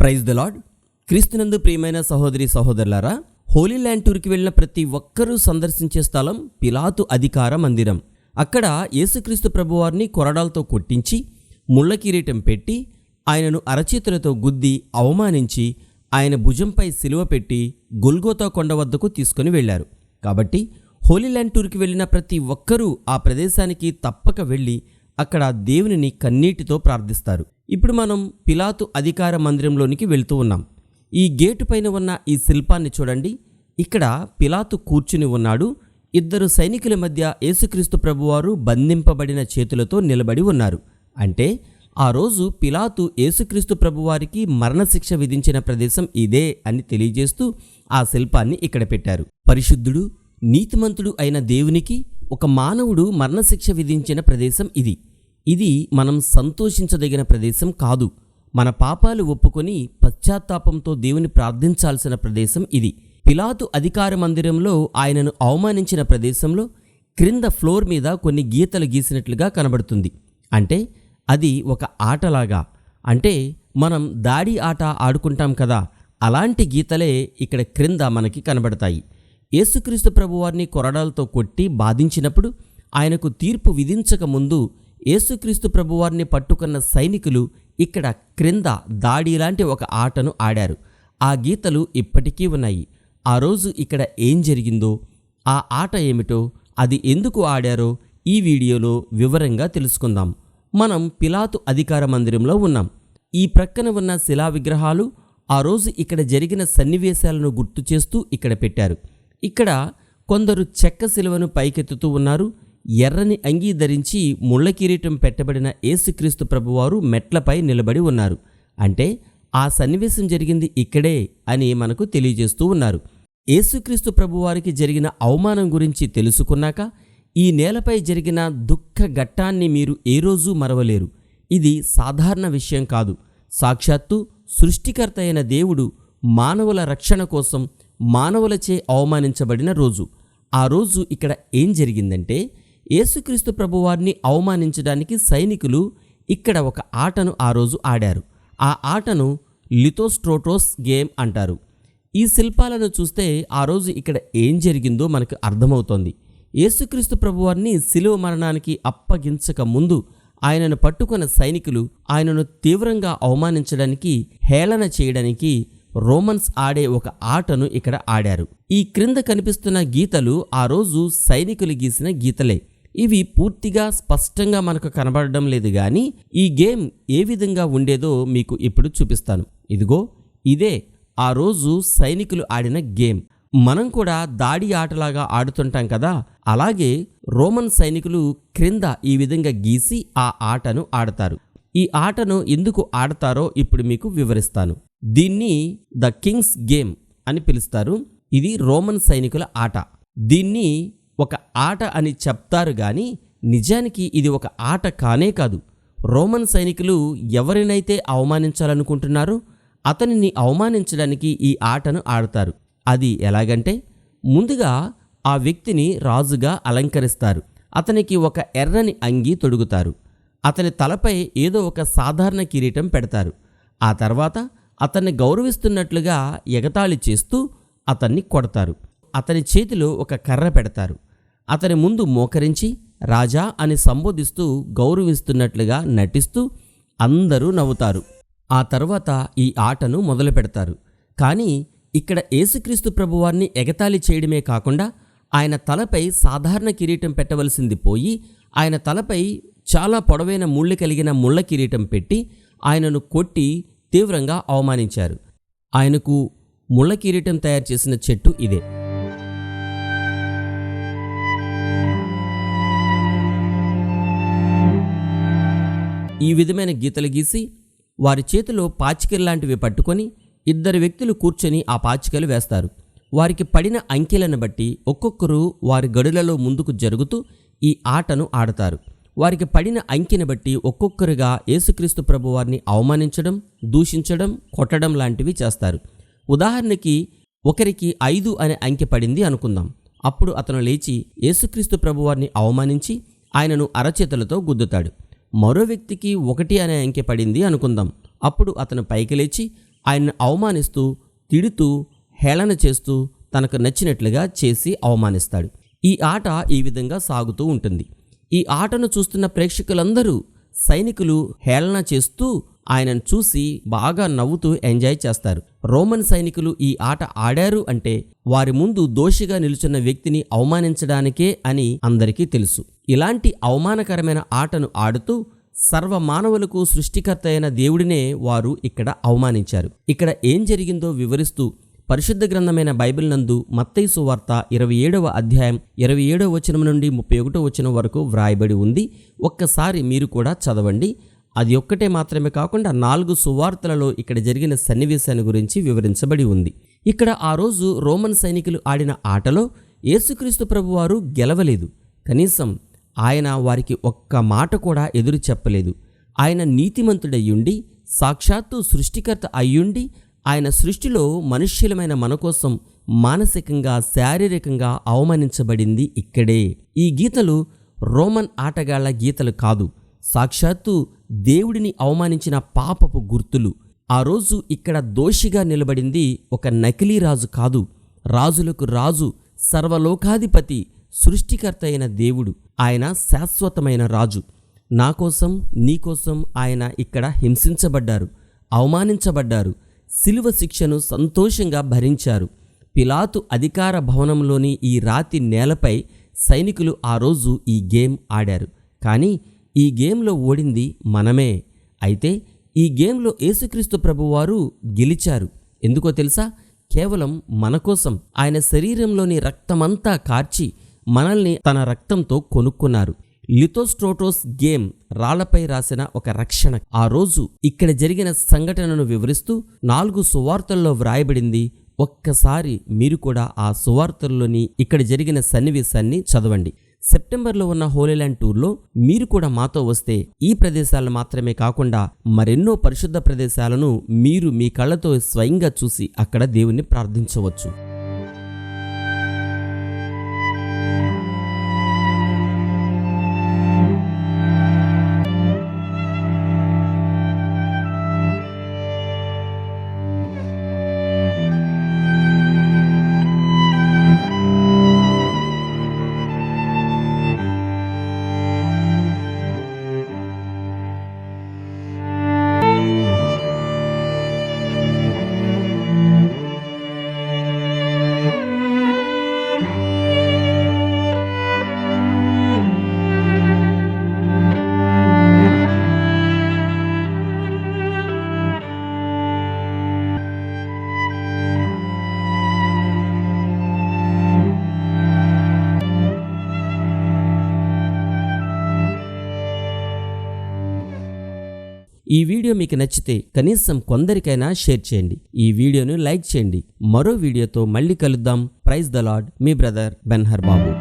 Praise the lord క్రీస్తునందు ప్రియమైన సహోదరి సహోదరులారా హోలీ ల్యాండ్ టూర్కి వెళ్ళిన ప్రతి ఒక్కరూ సందర్శించే స్థలం పిలాతు అధికార మందిరం. అక్కడ యేసుక్రీస్తు ప్రభువారిని కొరడాలతో కొట్టించి ముళ్ళ కిరీటం పెట్టి ఆయనను అరచేతులతో గుద్ది అవమానించి ఆయన భుజంపై సిలువ పెట్టి గొల్గోతా కొండ వద్దకు తీసుకుని వెళ్ళారు. కాబట్టి హోలీ ల్యాండ్ టూర్కి వెళ్ళిన ప్రతి ఒక్కరూ ఆ ప్రదేశానికి తప్పక వెళ్ళి అక్కడ దేవునిని కన్నీటితో ప్రార్థిస్తారు. ఇప్పుడు మనం పిలాతు అధికార మందిరంలోనికి వెళ్తూ ఉన్నాం. ఈ గేటు పైన ఉన్న ఈ శిల్పాన్ని చూడండి. ఇక్కడ పిలాతు కూర్చుని ఉన్నాడు. ఇద్దరు సైనికుల మధ్య యేసుక్రీస్తు ప్రభువారు బంధింపబడిన చేతులతో నిలబడి ఉన్నారు. అంటే ఆ రోజు పిలాతు యేసుక్రీస్తు ప్రభువారికి మరణశిక్ష విధించిన ప్రదేశం ఇదే అని తెలియజేస్తూ ఆ శిల్పాన్ని ఇక్కడ పెట్టారు. పరిశుద్ధుడు నీతిమంతుడు అయిన దేవునికి ఒక మానవుడు మరణశిక్ష విధించిన ప్రదేశం ఇది. ఇది మనం సంతోషించదగిన ప్రదేశం కాదు. మన పాపాలు ఒప్పుకొని పశ్చాత్తాపంతో దేవుని ప్రార్థించాల్సిన ప్రదేశం ఇది. పిలాతు అధికార మందిరంలో ఆయనను అవమానించిన ప్రదేశంలో క్రింద ఫ్లోర్ మీద కొన్ని గీతలు గీసినట్లుగా కనబడుతుంది. అంటే అది ఒక ఆటలాగా. అంటే మనం దాడి ఆట ఆడుకుంటాం కదా అలాంటి గీతలే ఇక్కడ క్రింద మనకి కనబడతాయి. యేసుక్రీస్తు ప్రభువారిని కొరడాలతో కొట్టి బాధించినప్పుడు ఆయనకు తీర్పు విధించక ముందు యేసుక్రీస్తు ప్రభువారిని పట్టుకున్న సైనికులు ఇక్కడ క్రింద దాడి లాంటి ఒక ఆటను ఆడారు. ఆ గీతలు ఇప్పటికీ ఉన్నాయి. ఆ రోజు ఇక్కడ ఏం జరిగిందో ఆ ఆట ఏమిటో అది ఎందుకు ఆడారో ఈ వీడియోలో వివరంగా తెలుసుకుందాం. మనం పిలాతు అధికార మందిరంలో ఉన్నాం. ఈ ప్రక్కన ఉన్న శిలా విగ్రహాలు ఆ రోజు ఇక్కడ జరిగిన సన్నివేశాలను గుర్తు చేస్తూ ఇక్కడ పెట్టారు. ఇక్కడ కొందరు చెక్క శిలువను పైకెత్తుతూ ఉన్నారు. ఎర్రని అంగీ ధరించి ముళ్ళ కిరీటం పెట్టబడిన యేసుక్రీస్తు ప్రభువారు మెట్లపై నిలబడి ఉన్నారు. అంటే ఆ సన్నివేశం జరిగింది ఇక్కడే అని మనకు తెలియజేస్తూ ఉన్నారు. యేసుక్రీస్తు ప్రభువారికి జరిగిన అవమానం గురించి తెలుసుకున్నాక ఈ నేలపై జరిగిన దుఃఖ ఘట్టాన్ని మీరు ఏ రోజూ మరవలేరు. ఇది సాధారణ విషయం కాదు. సాక్షాత్తు సృష్టికర్త అయిన దేవుడు మానవుల రక్షణ కోసం మానవులచే అవమానించబడిన రోజు. ఆ రోజు ఇక్కడ ఏం జరిగిందంటే యేసుక్రీస్తు ప్రభువారిని అవమానించడానికి సైనికులు ఇక్కడ ఒక ఆటను ఆ రోజు ఆడారు. ఆ ఆటను లిథోస్ట్రోటోస్ గేమ్ అంటారు. ఈ శిల్పాలను చూస్తే ఆ రోజు ఇక్కడ ఏం జరిగిందో మనకు అర్థమవుతోంది. యేసుక్రీస్తు ప్రభువారిని శిలువ మరణానికి అప్పగించక ముందు ఆయనను పట్టుకున్న సైనికులు ఆయనను తీవ్రంగా అవమానించడానికి హేళన చేయడానికి రోమన్స్ ఆడే ఒక ఆటను ఇక్కడ ఆడారు. ఈ క్రింద కనిపిస్తున్న గీతలు ఆ రోజు సైనికులు గీసిన గీతలే. ఇవి పూర్తిగా స్పష్టంగా మనకు కనబడడం లేదు కానీ ఈ గేమ్ ఏ విధంగా ఉండేదో మీకు ఇప్పుడు చూపిస్తాను. ఇదిగో ఇదే ఆ రోజు సైనికులు ఆడిన గేమ్. మనం కూడా దాడి ఆటలాగా ఆడుతుంటాం కదా అలాగే రోమన్ సైనికులు క్రింద ఈ విధంగా గీసి ఆ ఆటను ఆడతారు. ఈ ఆటను ఎందుకు ఆడతారో ఇప్పుడు మీకు వివరిస్తాను. దీన్ని ద కింగ్స్ గేమ్ అని పిలుస్తారు. ఇది రోమన్ సైనికుల ఆట. దీన్ని ఒక ఆట అని చెప్తారు కానీ నిజానికి ఇది ఒక ఆట కానే కాదు. రోమన్ సైనికులు ఎవరినైతే అవమానించాలనుకుంటున్నారో అతనిని అవమానించడానికి ఈ ఆటను ఆడతారు. అది ఎలాగంటే ముందుగా ఆ వ్యక్తిని రాజుగా అలంకరిస్తారు. అతనికి ఒక ఎర్రని అంగి తొడుగుతారు. అతని తలపై ఏదో ఒక సాధారణ కిరీటం పెడతారు. ఆ తర్వాత అతన్ని గౌరవిస్తున్నట్లుగా ఎగతాళి చేస్తూ అతన్ని కొడతారు. అతని చేతిలో ఒక కర్ర పెడతారు. అతని ముందు మోకరించి రాజా అని సంబోధిస్తూ గౌరవిస్తున్నట్లుగా నటిస్తూ అందరూ నవ్వుతారు. ఆ తర్వాత ఈ ఆటను మొదలు పెడతారు. కానీ ఇక్కడ ఏసుక్రీస్తు ప్రభువారిని ఎగతాళి చేయడమే కాకుండా ఆయన తలపై సాధారణ కిరీటం పెట్టవలసింది పోయి ఆయన తలపై చాలా పొడవైన ముళ్ళు కలిగిన ముళ్ళ కిరీటం పెట్టి ఆయనను కొట్టి తీవ్రంగా అవమానించారు. ఆయనకు ముళ్ళ కిరీటం తయారు చేసిన చెట్టు ఇదే. ఈ విధమైన గీతలు గీసి వారి చేతిలో పాచికలు లాంటివి పట్టుకొని ఇద్దరు వ్యక్తులు కూర్చొని ఆ పాచికలు వేస్తారు. వారికి పడిన అంకెలను బట్టి ఒక్కొక్కరు వారి గడులలో ముందుకు జరుగుతూ ఈ ఆటను ఆడతారు. వారికి పడిన అంకెని బట్టి ఒక్కొక్కరుగా యేసుక్రీస్తు ప్రభువారిని అవమానించడం దూషించడం కొట్టడం లాంటివి చేస్తారు. ఉదాహరణకి ఒకరికి ఐదు అనే అంకె పడింది అనుకుందాం. అప్పుడు అతను లేచి యేసుక్రీస్తు ప్రభువారిని అవమానించి ఆయనను అరచేతులతో గుద్దుతాడు. మరో వ్యక్తికి ఒకటి అనే అంకె పడింది అనుకుందాం. అప్పుడు అతను పైకి లేచి ఆయన్ని అవమానిస్తూ తిడుతూ హేళన చేస్తూ తనకు నచ్చినట్లుగా చేసి అవమానిస్తాడు. ఈ ఆట ఈ విధంగా సాగుతూ ఉంటుంది. ఈ ఆటను చూస్తున్న ప్రేక్షకులందరూ సైనికులు హేళన చేస్తూ ఆయనను చూసి బాగా నవ్వుతూ ఎంజాయ్ చేస్తారు. రోమన్ సైనికులు ఈ ఆట ఆడారు అంటే వారి ముందు దోషిగా నిలుచున్న వ్యక్తిని అవమానించడానికే అని అందరికీ తెలుసు. ఇలాంటి అవమానకరమైన ఆటను ఆడుతూ సర్వ మానవులకు సృష్టికర్త అయిన దేవుడినే వారు ఇక్కడ అవమానించారు. ఇక్కడ ఏం జరిగిందో వివరిస్తూ పరిశుద్ధ గ్రంథమైన బైబిల్ నందు మత్తైసు సువార్త ఇరవై ఏడవ అధ్యాయం ఇరవై ఏడవ వచనం నుండి ముప్పై ఒకటో వచనం వరకు వ్రాయబడి ఉంది. ఒక్కసారి మీరు కూడా చదవండి. అది ఒక్కటే మాత్రమే కాకుండా నాలుగు సువార్తలలో ఇక్కడ జరిగిన సన్నివేశాన్ని గురించి వివరించబడి ఉంది. ఇక్కడ ఆ రోజు రోమన్ సైనికులు ఆడిన ఆటలో యేసుక్రీస్తు ప్రభువారు గెలవలేదు. కనీసం ఆయన వారికి ఒక్క మాట కూడా ఎదురు చెప్పలేదు. ఆయన నీతిమంతుడయ్యుండి సాక్షాత్తు సృష్టికర్త అయ్యుండి ఆయన సృష్టిలో మనుష్యులమైన మన కోసం మానసికంగా శారీరకంగా అవమానించబడింది ఇక్కడే. ఈ గీతలు రోమన్ ఆటగాళ్ళ గీతలు కాదు. సాక్షాత్తు దేవుడిని అవమానించిన పాపపు గుర్తులు. ఆ రోజు ఇక్కడ దోషిగా నిలబడింది ఒక నకిలీ రాజు కాదు. రాజులకు రాజు సర్వలోకాధిపతి సృష్టికర్త అయిన దేవుడు. ఆయన శాశ్వతమైన రాజు. నా కోసం నీ కోసం ఆయన ఇక్కడ హింసించబడ్డారు అవమానించబడ్డారు శిలువ శిక్షను సంతోషంగా భరించారు. పిలాతు అధికార భవనంలోని ఈ రాతి నేలపై సైనికులు ఆ రోజు ఈ గేమ్ ఆడారు. కానీ ఈ గేమ్లో ఓడింది మనమే. అయితే ఈ గేమ్లో యేసుక్రీస్తు ప్రభువారు గెలిచారు. ఎందుకో తెలుసా? కేవలం మన కోసం. ఆయన శరీరంలోని రక్తమంతా కార్చి మనల్ని తన రక్తంతో కొనుక్కున్నారు. లిథోస్ట్రోటోస్ గేమ్ రాళ్ళపై రాసిన ఒక రక్షణ. ఆ రోజు ఇక్కడ జరిగిన సంఘటనను వివరిస్తూ నాలుగు సువార్తల్లో వ్రాయబడింది. ఒక్కసారి మీరు కూడా ఆ సువార్తల్లోని ఇక్కడ జరిగిన సన్నివేశాన్ని చదవండి. సెప్టెంబర్లో ఉన్న హోలీల్యాండ్ టూర్లో మీరు కూడా మాతో వస్తే ఈ ప్రదేశాలను మాత్రమే కాకుండా మరెన్నో పరిశుద్ధ ప్రదేశాలను మీరు మీ కళ్ళతో స్వయంగా చూసి అక్కడ దేవుణ్ణి ప్రార్థించవచ్చు. ఈ వీడియో మీకు నచ్చితే కనీసం కొందరికైనా షేర్ చేయండి. ఈ వీడియోను లైక్ చేయండి. మరో వీడియోతో మళ్ళీ కలుద్దాం. ప్రైజ్ ద లాడ్ మీ బ్రదర్ బెన్హర్ బాబు